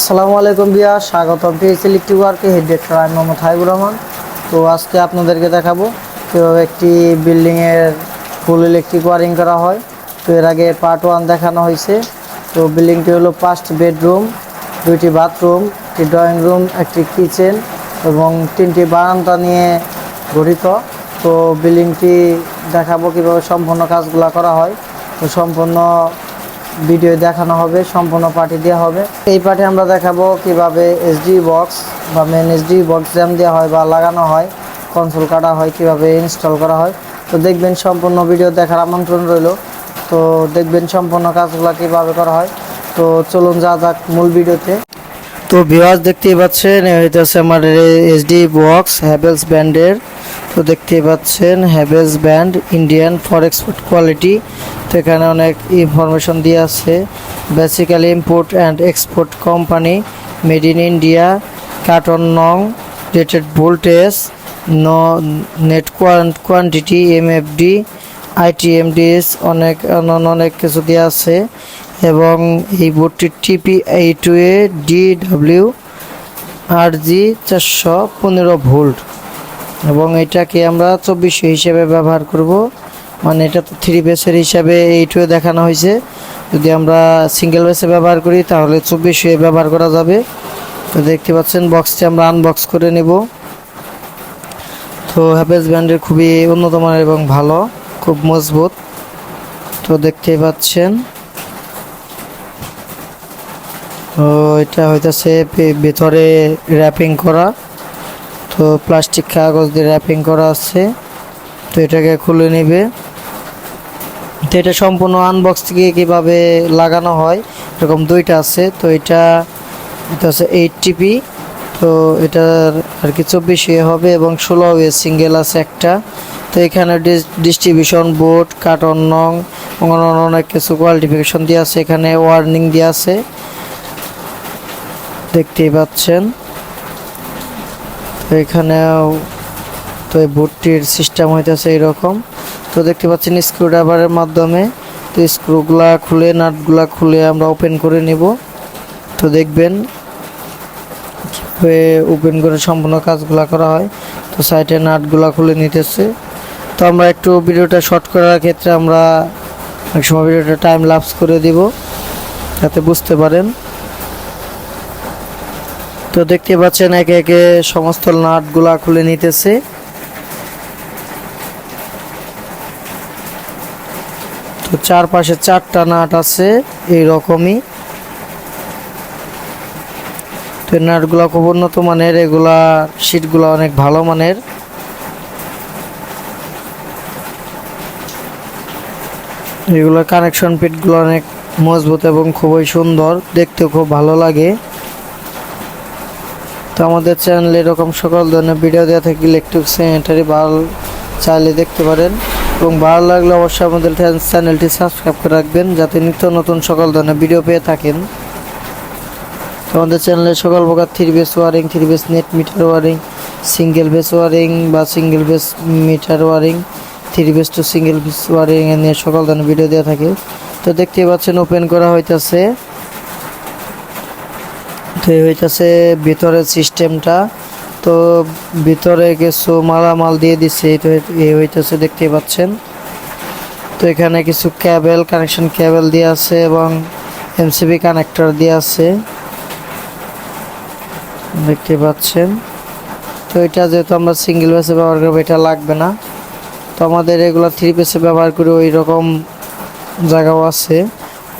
আসসালামু আলাইকুম বিয়া, স্বাগতম পিএস ইলেকট্রিক ওয়ার্কে হেড ডিরেক্টর আমি মোহাম্মদ হাইবুর রহমান। তো আজকে আপনাদেরকে দেখাবো কীভাবে একটি বিল্ডিংয়ের ফুল ইলেকট্রিক ওয়ারিং করা হয়। তো এর আগে পার্ট ওয়ান দেখানো হয়েছে। তো বিল্ডিংটি হলো পাঁচটি বেডরুম দুইটি বাথরুম একটি ড্রয়িং রুম একটি কিচেন এবং তিনটি বারান্দা নিয়ে গঠিত। তো বিল্ডিংটি দেখাবো কীভাবে সম্পূর্ণ কাজগুলো করা হয়। তো সম্পূর্ণ ভিডিও দেখানো হবে, সম্পূর্ণ পার্টি দেওয়া হবে। এই পার্টি আমরা দেখাবো কীভাবে এসডি বক্স বা মেন এসডি বক্স জ্যাম দেওয়া হয় বা লাগানো হয় কনসোল কাটা হয়, কীভাবে ইনস্টল করা হয়। তো দেখবেন সম্পূর্ণ ভিডিও দেখার আমন্ত্রণ রইল। তো দেখবেন সম্পূর্ণ কাজগুলো কীভাবে করা হয়। তো চলুন যা যাক মূল ভিডিওতে তো ভিউয়ার্স দেখতেই পাচ্ছেন হইতেছে আমার এসডি বক্স হ্যাভেলস ব্র্যান্ডের তো দেখতেই পাচ্ছেন Havells brand Indian for export quality তো এখানে অনেক ইনফরমেশন দিয়ে আছে। Basically import and export company made in India carton নং rated voltage no net quantity MFD ITMDS অনেক অনেক কিছু দেওয়া আছে। এবং এই বোর্ডটি টিপি এই two A D W R G চারশো পনেরো ভোল্ট। এবং এটাকে আমরা চব্বিশশো হিসেবে ব্যবহার করব। মানে এটা তো থ্রি বেসের হিসাবে এইটুয়ে দেখানো হয়েছে। যদি আমরা সিঙ্গেল বেসে ব্যবহার করি, তাহলে চব্বিশশো ব্যবহার করা যাবে। তো দেখতে পাচ্ছেন বক্সটি আমরা আনবক্স করে নেব। তো হ্যাপেস ব্র্যান্ডের খুবই উন্নত মানের এবং ভালো, খুব মজবুত। তো দেখতেই পাচ্ছেন তো এটা হইতেছে ভেতরে র্যাপিং করা। তো প্লাস্টিক কাগজ দিয়ে র্যাপিং করা আছে। তো এটাকে খুলে নেবে। তো এটা সম্পূর্ণ আনবক্স থেকে কীভাবে লাগানো হয়, এরকম দুইটা আছে। তো এটা হচ্ছে এইট টিপি তো এটার আর কি চব্বিশ ইয়ে হবে এবং ষোলো ইয়ে সিঙ্গেল আছে একটা। তো এখানে ডিস্ট্রিবিউশন বোর্ড কার্টন নং অনেক কিছু কোয়ালিফিকেশন দিয়ে আছে। এখানে ওয়ার্নিং দিয়ে আছে। দেখতেই পাচ্ছেন। এখানেও তো এই বোর্ডটির সিস্টেম হইতেছে এরকম তো দেখতে পাচ্ছেন স্ক্রুড্রাইভারের মাধ্যমে। তো স্ক্রুগুলা খুলে নাটগুলা খুলে আমরা ওপেন করে নিব। তো দেখবেন ওপেন করে সম্পূর্ণ কাজগুলা করা হয়। তো সাইডে নাটগুলা খুলে নিতেছে। তো আমরা একটু ভিডিওটা শর্ট করার ক্ষেত্রে আমরা এক সময় ভিডিওটা টাইম লাপস করে দিব, যাতে বুঝতে পারেন। তো দেখতে পাচ্ছেন একে একে সমস্ত নাটগুলা খুলে নিতেছে। তো চারপাশে চারটা নাট আছে এই রকমই তো নাটগুলা খুব উন্নত মানের, এগুলা সিটগুলো অনেক ভালো মানের। এগুলোর কানেকশন পিটগুলো অনেক মজবুত এবং খুবই সুন্দর দেখতে খুব ভালো লাগে। তো আমাদের চ্যানেলে এরকম সকল ধরনের ভিডিও দেওয়া থাকে ইলেকট্রিক স্যানিটারি ভালো চাইলে দেখতে পারেন। এবং ভালো লাগলে অবশ্যই আমাদের চ্যানেলটি সাবস্ক্রাইব করে রাখবেন, যাতে নিত্য নতুন সকল ধরনের ভিডিও পেয়ে থাকেন। তো আমাদের চ্যানেলে সকল প্রকার three phase wiring three phase net meter wiring single phase wiring বা single phase meter wiring three phase to single phase wiring এ নিয়ে সকল ধরনের ভিডিও দেওয়া থাকে। তো দেখতেই পাচ্ছেন ওপেন করা হইতাছে। তো এই হইতাছে ভিতরের সিস্টেমটা। তো ভিতরে কিছু মালামাল দিয়ে দিচ্ছে তো এই হইতাছে দেখতে পাচ্ছেন। তো এখানে কিছু ক্যাবেল, কানেকশন ক্যাবেল দিয়ে আছে এবং এমসিবি কানেক্টর দিয়ে আছে। দেখতে পাচ্ছেন। তো এটা যেহেতু আমরা সিঙ্গেল বেসে ব্যবহার করব, এটা লাগবে না। তো আমাদের এগুলো থ্রি পেসে ব্যবহার করে ওই রকম জায়গাও আছে।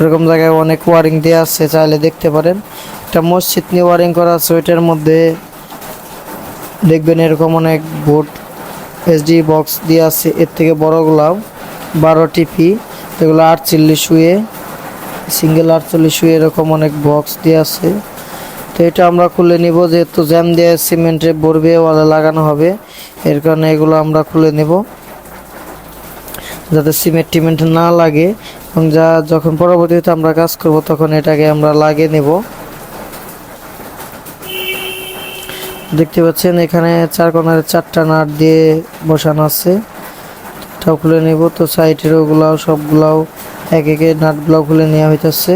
এরকম জায়গায় অনেক ওয়ারিং দেওয়া আছে, চাইলে দেখতে পারেন। একটা মসজিদ নিয়ে ওয়ারিং করা আছে, ওইটার মধ্যে দেখবেন এরকম অনেক বোর্ড এসডি বক্স দিয়ে আছে। এর থেকে বড়গুলাও বারো টিপি এগুলো আটচল্লিশ শুয়ে সিঙ্গেল আটচল্লিশ শুয়ে এরকম অনেক বক্স দিয়ে আছে। তো এটা আমরা খুলে নিব, যেহেতু জ্যাম দিয়ে, সিমেন্টে ভরবে, ওয়ালে লাগানো হবে, এর কারণে এগুলো আমরা খুলে নেব। যাতে সিমেন্ট টিমেন্ট না লাগে যা যখন পরবর্তীতে আমরা কাজ করব, তখন এটাকে আমরা লাগিয়ে নেব। দেখতে পাচ্ছেন, এখানে চার কোনারে চারটা নাট দিয়ে বসানো আছে। এটাও খুলে নেব, তো সাইডের ওগুলাও, সবগুলাও এক একে নাটগুলাও খুলে নেওয়া হইতেছে।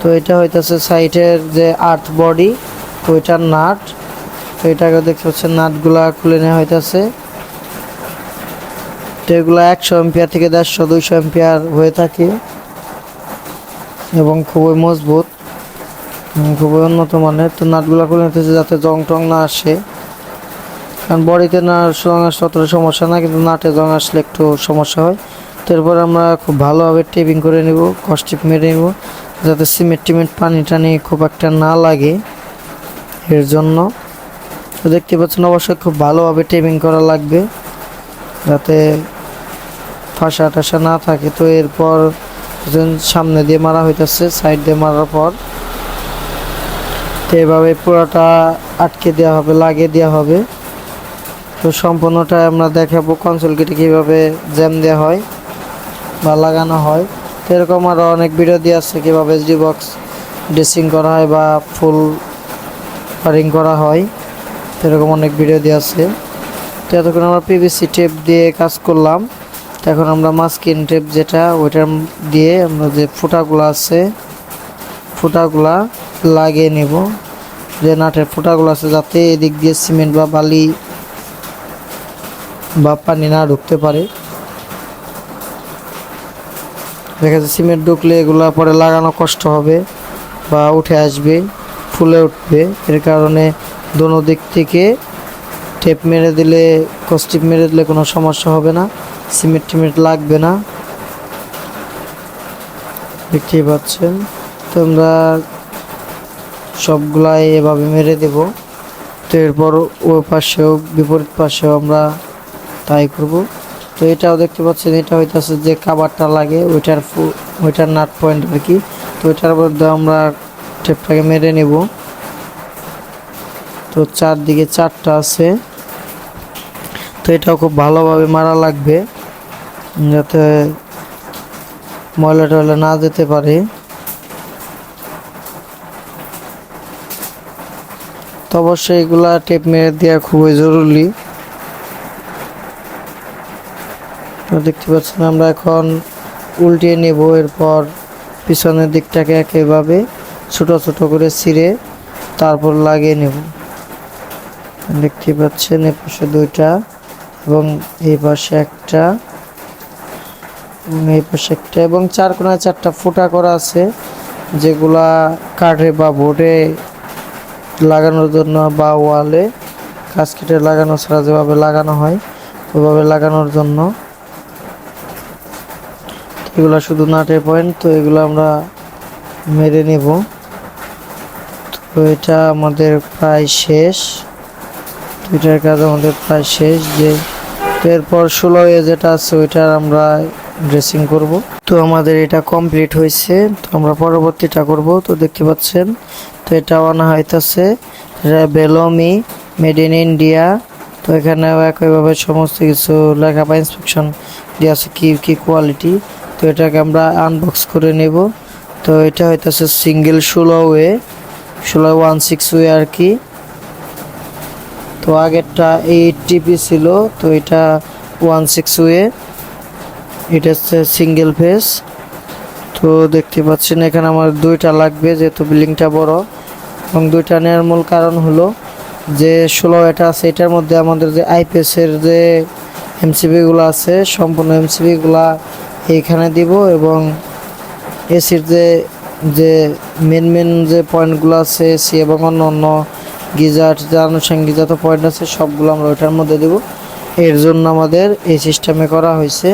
তো এটা হইতেছে সাইডের যে আর্থ বডি, ওইটার নাট। তো এটাকে দেখতে পাচ্ছেন, নাটগুলা খুলে নেওয়া হইতেছে। তো এগুলো একশো এম্পিয়ার থেকে দেড়শো, দুইশো এম্পিয়ার হয়ে থাকে এবং খুবই মজবুত খুবই উন্নত মানের। তো নাটগুলো খুলে নিতেছে যাতে জং টং না আসে। কারণ বডিতে না জং আসলে অতটা সমস্যা না, কিন্তু নাটে জং আসলে একটু সমস্যা হয়। তো এরপর আমরা খুব ভালোভাবে টেপিং করে নিব কস্টিপ মেরে নিব, যাতে সিমেন্ট টিমেন্ট পানি টানি খুব একটা না লাগে এর জন্য। তো দেখতে পাচ্ছেন অবশ্যই খুব ভালোভাবে টেপিং করা লাগবে, যাতে ফাঁসা টাসা না থাকে, তো এরপর সামনে দিয়ে মারা হইতেছে সাইড দিয়ে মারার পর। তো এভাবে পুরোটা আটকে দেওয়া হবে, লাগিয়ে দেওয়া হবে। তো সম্পূর্ণটা আমরা দেখাবো কনসোল কিটে কীভাবে জ্যাম দেওয়া হয় বা লাগানো হয়। তো এরকম আরও অনেক ভিডিও দিয়ে আছে, কীভাবে এসডি বক্স ড্রেসিং করা হয় বা ফুল ওয়ারিং করা হয়। এরকম অনেক ভিডিও দিয়ে আছে। তো এতক্ষণ আমরা পিভিসি টেপ দিয়ে কাজ করলাম। তো এখন আমরা মাস্কিন টেপ যেটা, ওইটার দিয়ে আমরা যে ফুটাগুলো আছে, ফুটাগুলা লাগিয়ে নেব। যে নাটের ফুটাগুলো আছে যাতে এদিক দিয়ে সিমেন্ট বা বালি বা পানি না ঢুকতে পারে। দেখা যাচ্ছে সিমেন্ট ঢুকলে এগুলো পরে লাগানো কষ্ট হবে বা উঠে আসবে, ফুলে উঠবে। এর কারণে দোনো দিক থেকে টেপ মেরে দিলে কস্টিপ মেরে দিলে কোনো সমস্যা হবে না। সিমেন্ট টিমেন্ট লাগবে না। দেখতেই পাচ্ছেন। তো আমরা সবগুলাই এভাবে মেরে দেব। তো এরপর ওই পাশেও, বিপরীত পাশেও আমরা তাই করব। তো এটাও দেখতে পাচ্ছেন, এটা হইতাছে যে কাবারটা লাগে, ওইটার ওইটার নাট পয়েন্ট আর কি। তো ওইটার মধ্যে আমরা টেপটাকে মেরে নেব। তো চারদিকে চারটা আছে। তো এটাও খুব ভালোভাবে মারা লাগবে। যাতে ময়লা টয়লা না যেতে পারে। তো অবশ্যই এগুলা টেপ মেরে দেওয়া খুবই জরুরি। দেখতে পাচ্ছেন আমরা এখন উল্টিয়ে নেব, এরপর পিছনের দিকটাকে একেভাবে ছোট ছোট করে ছিঁড়ে তারপর লাগিয়ে নেব। দেখতে পাচ্ছেন এ পাশে দুইটা এবং এই পাশে একটা। এই পাশে একটা, এবং চার কোনায় চারটা ফুটা করা আছে, যেগুলা কাঠে বা বোর্ডে লাগানোর জন্য বা ওয়ালে কাজ কেটে লাগানো ছাড়া যেভাবে লাগানো হয় ওইভাবে লাগানোর জন্য। এগুলো শুধু নাটের পয়েন্ট, তো এগুলো আমরা মেরে নেব। তো এটা আমাদের প্রায় শেষ। এটার কাজ আমাদের প্রায় শেষ, যে এরপর ষোলো যেটা আছে, ওইটার আমরা ড্রেসিং করব। তো আমাদের এটা কমপ্লিট হয়েছে। তো আমরা পরবর্তীটা করব। তো দেখতে পাচ্ছেন, তো এটা আনা হইতাছে বেলমি মেড ইন ইন্ডিয়া তো এখানেও একইভাবে সমস্ত কিছু লেখা বা ইন্সপেকশন দেওয়া আছে কি কি কোয়ালিটি তো এটাকে আমরা আনবক্স করে নেব। তো এটা হইতাছে সিঙ্গেল ষোলো ওয়ে ষোলো ওয়ান সিক্স ওয়ে আর কি। তো আগেরটা এইট টিপি ছিল। তো এটা ওয়ান সিক্স ওয়ে এটা হচ্ছে সিঙ্গেল ফেস তো দেখতে পাচ্ছেন, এখানে আমার দুইটা লাগবে, যেহেতু বিল্ডিংটা বড়। এবং দুইটা নেওয়ার মূল কারণ হলো যে, ষোলো এটা আছে, এটার মধ্যে আমাদের যে আইপিএসের যে এমসিবিগুলো আছে, সম্পূর্ণ এমসিবিগুলা এইখানে দিব এবং এসির যে যে মেন মেন যে পয়েন্টগুলো আছে এসি এবং অন্য অন্য গিজার, যে আনুষঙ্গিক যত পয়েন্ট আছে, সবগুলো আমরা ওইটার মধ্যে দেব। এর জন্য আমাদের এই সিস্টেমে করা হয়েছে।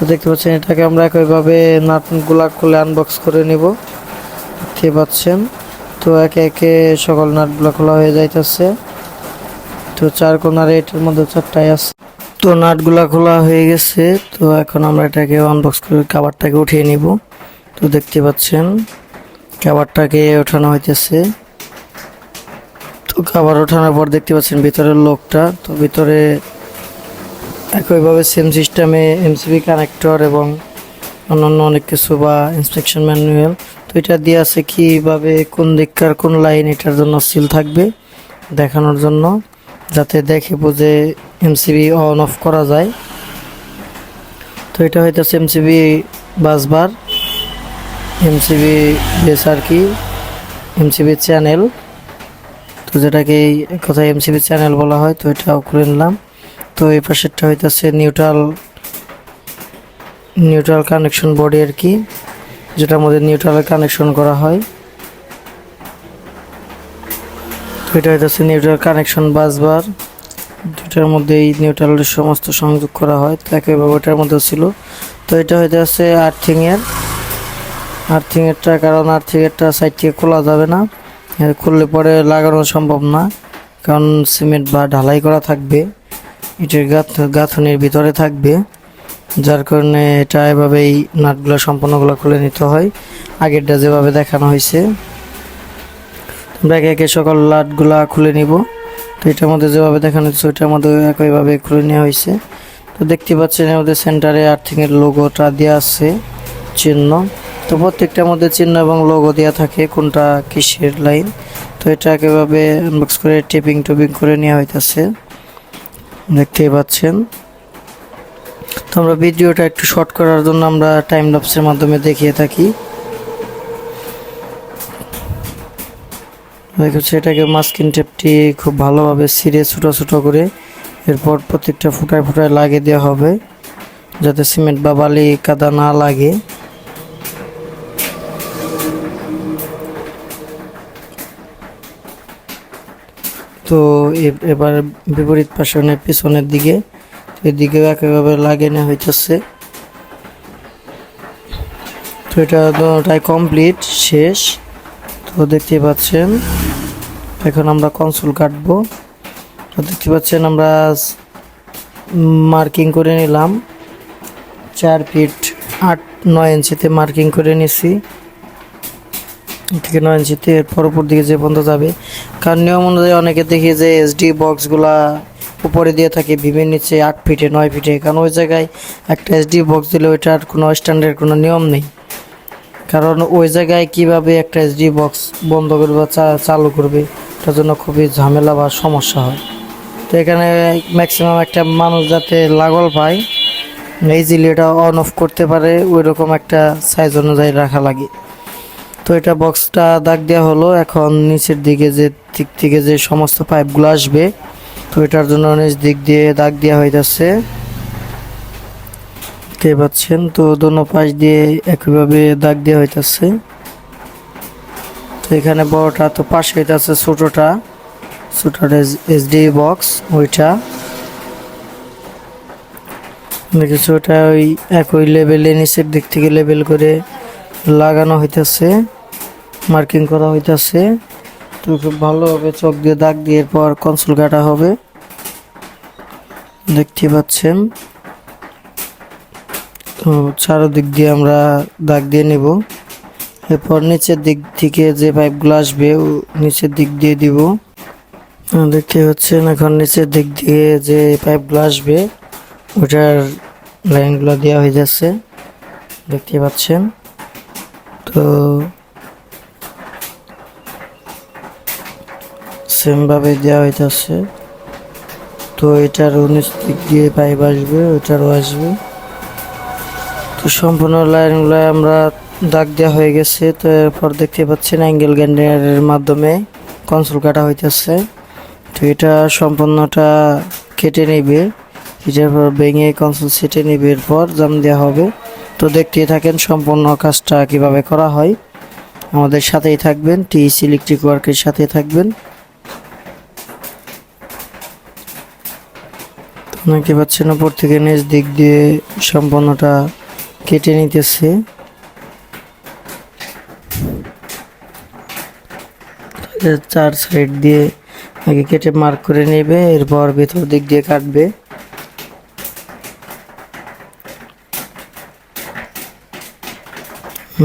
তো দেখতে পাচ্ছেন, এটাকে আমরা একইভাবে নাটগুলা খুলে আনবক্স করে নেব। দেখতে পাচ্ছেন, তো একে একে সকল নাটগুলো খোলা হয়ে যাইতেছে। তো চার কোনার এটার মধ্যে চারটাই আছে। তো নাটগুলা খোলা হয়ে গেছে, তো এখন আমরা এটাকে আনবক্স করে কাভারটাকে উঠিয়ে নিব। তো দেখতে পাচ্ছেন কাভারটাকে ওঠানো হইতেছে। তো কাভার ওঠানোর পর দেখতে পাচ্ছেন ভিতরের লোকটা, তো ভিতরে একইভাবে সেম সিস্টেমে এমসিবি কানেক্টর এবং অন্যান্য অনেক কিছু বা ইন্সপেকশন ম্যানুয়াল তো এটা দিয়ে আছে কীভাবে, কোন দিককার কোন লাইন এটার জন্য সিল থাকবে দেখানোর জন্য, যাতে দেখে বুঝে এমসিবি অন অফ করা যায়। তো এটা হইতেছে এমসিবি বাসবার এমসিবি বেস আর কি এমসিবি চ্যানেল তো যেটাকে এই কথায় এমসিবি চ্যানেল বলা হয়, তো এটাও করে নিলাম। তো এই পাশেরটা হইতেছে নিউট্রাল নিউট্রাল কানেকশন বডি আর কি, যেটার মধ্যে নিউট্রালের কানেকশন করা হয়। তো এটা হইতেছে নিউট্রাল কানেকশন বাসবার দুটার মধ্যে এই নিউট্রালের সমস্ত সংযোগ করা হয়, তো একইভাবে ওটার মধ্যে ছিল। তো এটা হইতেছে আর্থিংয়ের আর্থিংয়েরটা কারণ আর্থিংয়েরটা সাইড থেকে খোলা যাবে না খুললে পরে লাগানো সম্ভব না, কারণ সিমেন্ট বা ঢালাই করা থাকবে। গাঁথ, গাঁথনির ভিতরে থাকবে, যার কারণে এটা এভাবেই নাটগুলো সম্পূর্ণগুলো খুলে নিতে হয়। আগেরটা যেভাবে দেখানো হয়েছে। আমরা একে একে সকল লাটগুলা খুলে নিব। তো এটার মধ্যে যেভাবে দেখানো হচ্ছে ওইটার মধ্যে একইভাবে খুলে নেওয়া হয়েছে। তো দেখতে পাচ্ছেন মধ্যে সেন্টারে আর্থিংয়ের লোগোটা দেওয়া আছে, চিহ্ন। তো প্রত্যেকটার মধ্যে চিহ্ন এবং লোগো দেওয়া থাকে, কোনটা কিসের লাইন। তো এটা একেভাবে আনবক্স করে টেপিং টপিং করে নেওয়া হইতাছে। দেখতেই পাচ্ছেন? তো আমরা ভিডিওটা একটু শর্ট করার জন্য আমরা টাইম লাপসের মাধ্যমে দেখিয়ে থাকি। দেখছি এটাকে মাস্কিন টেপটি খুব ভালোভাবে সিরে ছোটো ছোটো করে এরপর প্রত্যেকটা ফুটায় ফুটায় লাগিয়ে দেওয়া হবে, যাতে সিমেন্ট বা বালি কাদা না লাগে। তো এবার বিপরীত পাশে পিছনের দিকে এদিকে একইভাবে লাগিয়ে নেওয়া হইতেছে। তো এটা দুটাই কমপ্লিট শেষ। তো দেখতে পাচ্ছেন, এখন আমরা কনসোল কাটবো। তো দেখতে পাচ্ছেন আমরা মার্কিং করে নিলাম। চার ফিট আট নয় ইঞ্চিতে মার্কিং করে নিছি। থেকে নয় ইঞ্চিতে এরপর উপর দিকে যে পর্যন্ত যাবে। কারণ নিয়ম অনুযায়ী অনেকে দেখি যে এসডি বক্সগুলা উপরে দিয়ে থাকে বিভিন্ন নিচে আট ফিটে নয় ফিটে কারণ ওই জায়গায় একটা এসডি বক্স দিলে ওইটার কোনো স্ট্যান্ডার্ড কোনো নিয়ম নেই। কারণ ওই জায়গায় কীভাবে একটা এসডি বক্স বন্ধ করবে বা চালু করবে, তার জন্য খুবই ঝামেলা বা সমস্যা হয়। তো এখানে ম্যাক্সিমাম একটা মানুষ যাতে লাগল পায় ইজিলি এটা অন অফ করতে পারে ওই রকম একটা সাইজ অনুযায়ী রাখা লাগে। তো এটা বক্সটা দাগ দেওয়া হলো। এখন নিচের দিকে যে, দিক থেকে যে সমস্ত পাইপগুলো আসবে, তো এটার জন্য নিচ দিক দিয়ে দাগ দেওয়া হইতাছে। দেখতে পাচ্ছেন, তো দোনো পাশ দিয়ে একইভাবে দাগ দেওয়া হইতাছে। তো এখানে বড়টা তো পাশে হইতাছে ছোটটা। ছোটটা এসডি বক্স ওইটা। দেখেছি ওটা ওই একই লেভেলে নিচের দিক থেকে লেভেল করে লাগানো হইতাছে। মার্কিং করা হইতাছে। তো খুব ভালোভাবে চোখ দিয়ে দাগ দিয়ে এরপর কনসোল কাটা হবে। দেখতে পাচ্ছেন। তো চারোদিক দিয়ে আমরা দাগ দিয়ে নেব। এরপর নিচের দিক থেকে যে পাইপগুলো আসবে, ও নিচের দিক দিয়ে দিব। দেখতে পাচ্ছেন, এখন নিচের দিক দিয়ে যে পাইপগুলো আসবে, ওটার লাইনগুলো দেওয়া হয়ে যাচ্ছে। দেখতে পাচ্ছেন। তো সেমভাবে দেওয়া হইতেছে। তো এটার উনিশ দিক দিয়ে পাইপ আসবে, ওটারও আসবে। তো সম্পূর্ণ লাইনগুলো আমরা দাগ দেওয়া হয়ে গেছে। তো এরপর দেখতে পাচ্ছেন অ্যাঙ্গেল গ্যান্ডারের মাধ্যমে কনসোল কাটা হইতেছে। তো এটা সম্পূর্ণটা কেটে নেবে। এটার পর ভেঙে কনসোল সেটে নেবে, এরপর জাম দেওয়া হবে। তো দেখতে থাকেন সম্পূর্ণ কাজটা কীভাবে করা হয়। আমাদের সাথেই থাকবেন টিইসি ইলেকট্রিক ওয়ার্কের সাথে থাকবেন। দেখতে পাচ্ছেন উপর থেকে নিচ দিক দিয়ে সম্পূর্ণটা কেটে নিতেছে। চার সাইড দিয়ে আগে কেটে মার্ক করে নেবে, এরপর ভেতর দিক দিয়ে কাটবে।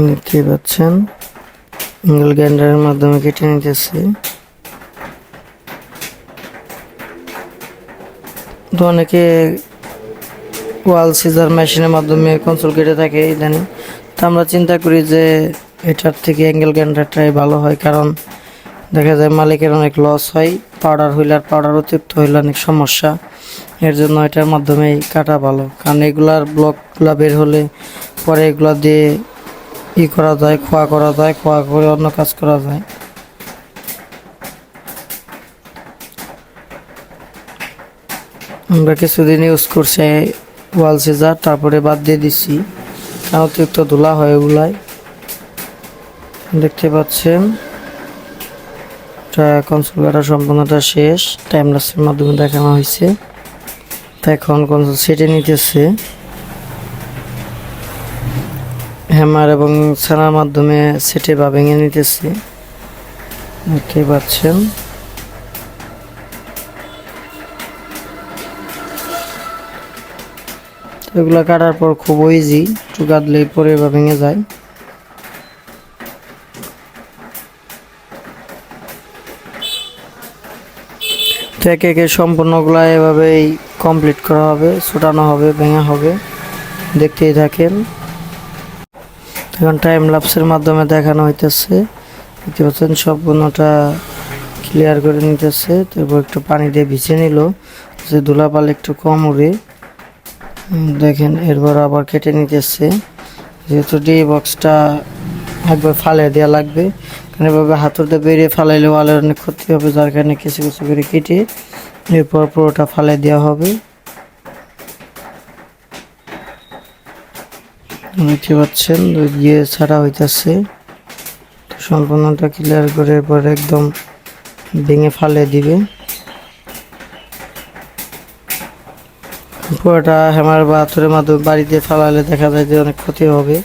দেখতে পাচ্ছেন ইঙ্গল গ্যান্ডারের মাধ্যমে কেটে নিতেছে। তো অনেকে ওয়াল সিজার মেশিনের মাধ্যমে কনসোল কেটে থাকে ইদানিং। তো আমরা চিন্তা করি যে এটার থেকে অ্যাঙ্গেল গ্যান্ডারটাই ভালো হয়, কারণ দেখা যায় মালিকের অনেক লস হয় পাউডার হইলে আর পাউডার অতিরিক্ত হইলে অনেক সমস্যা। এর জন্য এটার মাধ্যমেই কাটা ভালো। কারণ এগুলার ব্লকগুলা বের হলে পরে এগুলা দিয়ে ই করা যায়, খোয়া করা যায়, খোয়া করে অন্য কাজ করা যায়। আমরা কিছুদিন ইউজ করছি ওয়াল সিজার, তারপরে বাদ দিয়ে দিচ্ছি অতিরিক্ত ধুলা হয় ওগুলাই দেখতে পাচ্ছেন কনসোল কাটা সম্পূর্ণটা শেষ। টাইম লাসের মাধ্যমে দেখানো হয়েছে। তো এখন কনসোল সেটে নিতেছে। হ্যামার এবং ছানার মাধ্যমে সেটে বা ভেঙে নিতেছে। দেখতে পাচ্ছেন। এগুলো কাটার পর খুব ইজি একটু পরে বা ভেঙে যায়। তো একে একে সম্পূর্ণগুলো এভাবেই কমপ্লিট করা হবে, ছোটানো হবে, ভেঙা হবে। দেখতেই থাকেন। এখন টাইম লাপসের মাধ্যমে দেখানো হইতেছে। দেখতে পাচ্ছেন সম্পূর্ণটা ক্লিয়ার করে নিতেছে। তারপর একটু পানি দিয়ে ভিজে নিল। যে ধুলাপাল একটু কম উড়ে দেখেন, এরপর আবার কেটে নিতেছে যেহেতু ডি বক্সটা একবার ফালে দেওয়া লাগবে, কারণ এভাবে হাতুড়তে বেরিয়ে ফালাইলে ওয়ালের অনেক ক্ষতি হবে, যার কারণে কিছু কিছু করে কেটে এরপর পুরোটা ফালে দেওয়া হবে। দেখতে পাচ্ছেন গিয়ে ছাড়া হইতাছে। সম্পূর্ণটা ক্লিয়ার করে এরপর একদম ভেঙে ফালে দিবে। পুরোটা হ্যামার বা হাতুড়ের মাধ্যমে বাড়িতে ফালালে দেখা যায় যে অনেক ক্ষতি হবে।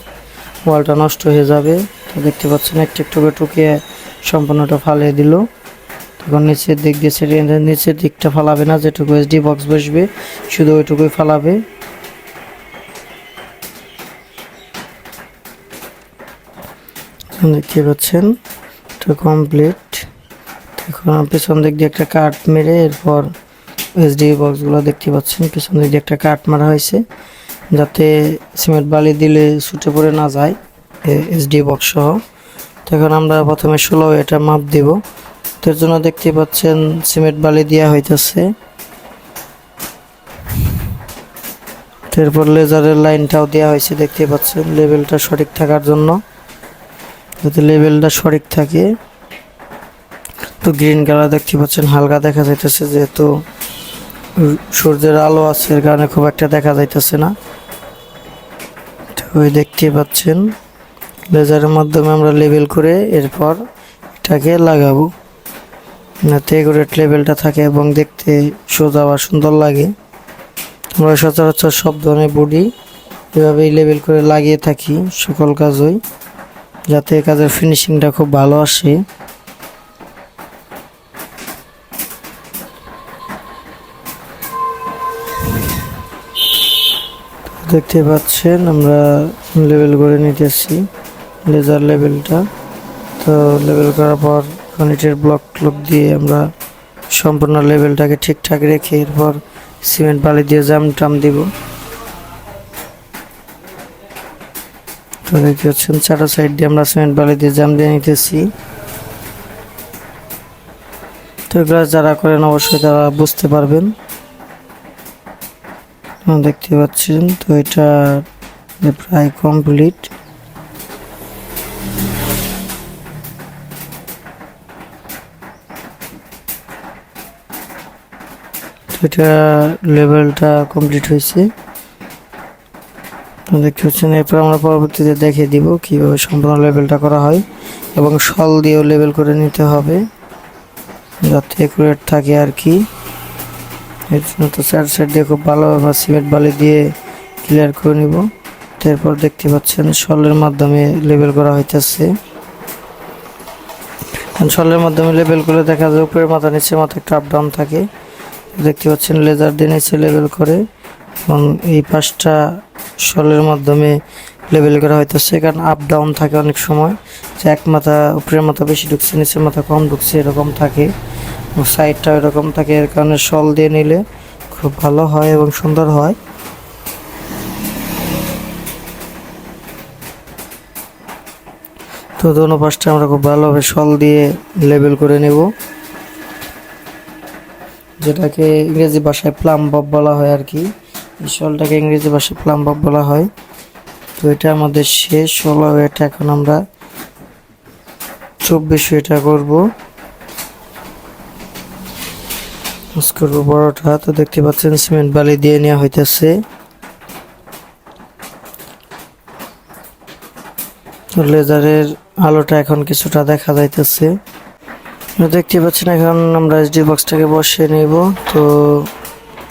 ওয়ালটা নষ্ট হয়ে যাবে। তো দেখতে পাচ্ছেন, একটু একটু করে টুকিয়ে সম্পূর্ণটা ফালিয়ে দিল। তখন নিচের দিক দিয়ে সেটা নিচের দিকটা ফালাবে না, যেটুকু এসডি বক্স বসবে, শুধু ওইটুকুই ফালাবে। দেখতে পাচ্ছেন, এটা কমপ্লিট এখন পেছন দিক দিয়ে একটা কাট মেরে এরপর এসডি বক্সগুলো দেখতে পাচ্ছেন পেছন দিক একটা কাট মারা হয়েছে, যাতে সিমেন্ট বালি দিলে ছুটে পড়ে না যায় এসডি বক্স সহ। তো এখন আমরা প্রথমে ষোলো এটা মাপ দিব। তার জন্য দেখতে পাচ্ছেন সিমেন্ট বালি দেওয়া হইতেছে। এরপর লেজারের লাইনটাও দেওয়া হয়েছে, দেখতে পাচ্ছেন লেভেলটা সঠিক থাকার জন্য। যাতে লেভেলটা সঠিক থাকে। তো গ্রিন কালার দেখতে পাচ্ছেন, হালকা দেখা যাইতেছে যেহেতু সূর্যের আলো আছে, এর কারণে খুব একটা দেখা যাইতেছে না। ওই দেখতে পাচ্ছেন। লেজারের মাধ্যমে আমরা লেবেল করে এরপর এটাকে লাগাবো। যাতে এগুরেট লেবেলটা থাকে এবং দেখতে সোজা বা সুন্দর লাগে। আমরা সচরাচর সব ধরনের বডি এভাবেই লেবেল করে লাগিয়ে থাকি সকল কাজই, যাতে কাজের ফিনিশিংটা খুব ভালো আসে। দেখতে পাচ্ছেন, আমরা লেবেল করে নিতেছি লেজার লেভেলটা তো লেবেল করার পর কনিটের ব্লক ক্লক দিয়ে আমরা সম্পূর্ণ লেভেলটাকে ঠিকঠাক রেখে এরপর সিমেন্ট বালি দিয়ে জাম টাম দিব। তো দেখতে পাচ্ছেন, চারো সাইড দিয়ে আমরা সিমেন্ট বালি দিয়ে জাম দিয়ে নিতেছি। তো এগুলো যারা করেন অবশ্যই তারা বুঝতে পারবেন। দেখতে পাচ্ছেন, তো এটা প্রায় কমপ্লিট এটা লেভেলটা কমপ্লিট হয়েছে। দেখতে পাচ্ছেন, এরপর আমরা পরবর্তীতে দেখে দিব কীভাবে সম্পূর্ণ লেভেলটা করা হয় এবং সল দিয়েও লেভেল করে নিতে হবে, যাতে একুরেট থাকে আর কি। জন্য তো চার সাইড দিয়ে খুব ভালো আমরা সিমেন্ট বালি দিয়ে ক্লিয়ার করে নিব। তারপর দেখতে পাচ্ছেন সলের মাধ্যমে লেবেল করা হইতেছে। সলের মাধ্যমে লেবেল করে দেখা যায় উপরের মাথা নিচে মাথা একটা আপ ডাউন থাকে। দেখতে পাচ্ছেন লেজার দিয়ে নিচে লেবেল করে। এবং এই পাশটা সলের মাধ্যমে লেবেল করা হইতেছে, কারণ আপ ডাউন থাকে অনেক সময়। যে এক মাথা উপরের মাথা বেশি ঢুকছে, নিচের মাথা কম ঢুকছে, এরকম থাকে। সাইডটা এরকম থাকে, এর কারণে সল দিয়ে নিলে খুব ভালো হয় এবং সুন্দর হয়। তো দোনো পাশটা আমরা খুব ভালোভাবে সল দিয়ে লেবেল করে নেব। যেটাকে ইংরেজি ভাষায় প্লাম বব বলা হয় আর কি। এই সলটাকে ইংরেজি ভাষায় প্লাম বব বলা হয়। তো এটা আমাদের শেষ হলো এটা এখন আমরা চব্বিশ এটা করব। কাজ বড়টা। তো দেখতে পাচ্ছেন, সিমেন্ট বালি দিয়ে নেওয়া হইতেছে। লেজারের আলোটা এখন কিছুটা দেখা যাইতেছে। দেখতে পাচ্ছেন, এখন আমরা এসডি বক্সটাকে বসিয়ে নেব। তো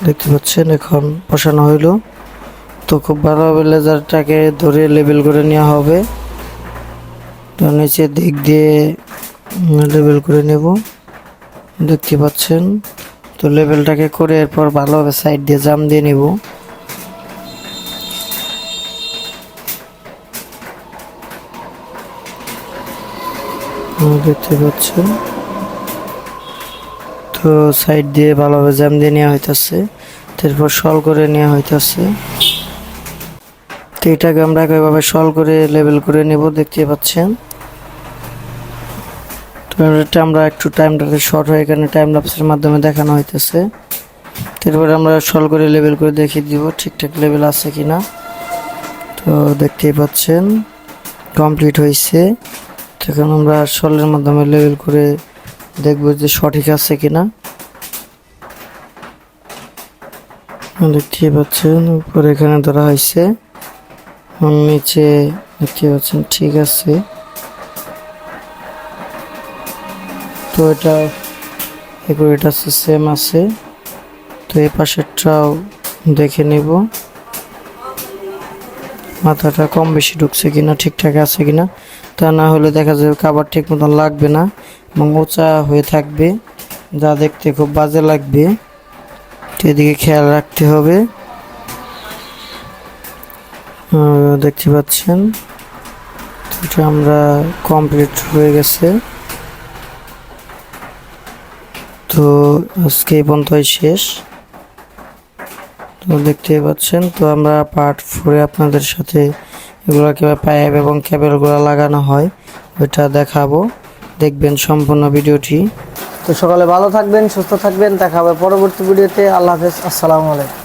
দেখতে পাচ্ছেন, এখন বসানো হইল। তো খুব ভালোভাবে লেজারটাকে ধরে লেবেল করে নেওয়া হবে। তো নিচের দিক দিয়ে লেবেল করে নেব। দেখতে পাচ্ছেন। তো লেভেলটাকে করে এরপর ভালোভাবে সাইড দিয়ে জাম দিয়ে নিব। দেখতে পাচ্ছেন? তো সাইড দিয়ে ভালোভাবে জাম দিয়ে নেওয়া হইতেছে। তারপর সল করে নেওয়া হইতেছে। তো এটাকে আমরা একইভাবে সল করে লেবেল করে নেব দেখতে পাচ্ছেন? এটা আমরা একটু টাইমটাতে শর্ট হয়ে এখানে টাইম ল্যাপসের মাধ্যমে দেখানো হইতেছে। তারপরে আমরা সল করে লেবেল করে দেখিয়ে দিব ঠিকঠাক লেভেল আছে কিনা। তো দেখতেই পাচ্ছেন কমপ্লিট হয়েছে তখন আমরা সলের মাধ্যমে লেবেল করে দেখব যে সঠিক আছে কিনা। দেখতেই পাচ্ছেন, উপরে এখানে ধরা হয়েছে নিচে দেখতে পাচ্ছেন ঠিক আছে। তো এটা এটা সেম আছে। তো এই পাশেরটাও দেখে নেব। মাথাটা কম বেশি ঢুকছে কিনা, ঠিকঠাক আছে কিনা, তা না হলে দেখা যাবে খাবার ঠিক মতন লাগবে না, এবং উঁচা হয়ে থাকবে, যা দেখতে খুব বাজে লাগবে। এদিকে খেয়াল রাখতে হবে। দেখতে পাচ্ছেন? এটা আমরা কমপ্লিট হয়ে গেছে। তো আজকে এই পর্যন্তই শেষ। তো দেখতে পাচ্ছেন, তো আমরা পার্ট ফোরে আপনাদের সাথে এগুলো কীভাবে পাইপ এবং ক্যাবেলগুলো লাগানো হয়, ওইটা দেখাবো। দেখবেন সম্পূর্ণ ভিডিওটি। তো সকালে ভালো থাকবেন, সুস্থ থাকবেন, দেখা হবে পরবর্তী ভিডিওতে। আল্লাহ হাফেজ, আসসালামু আলাইকুম।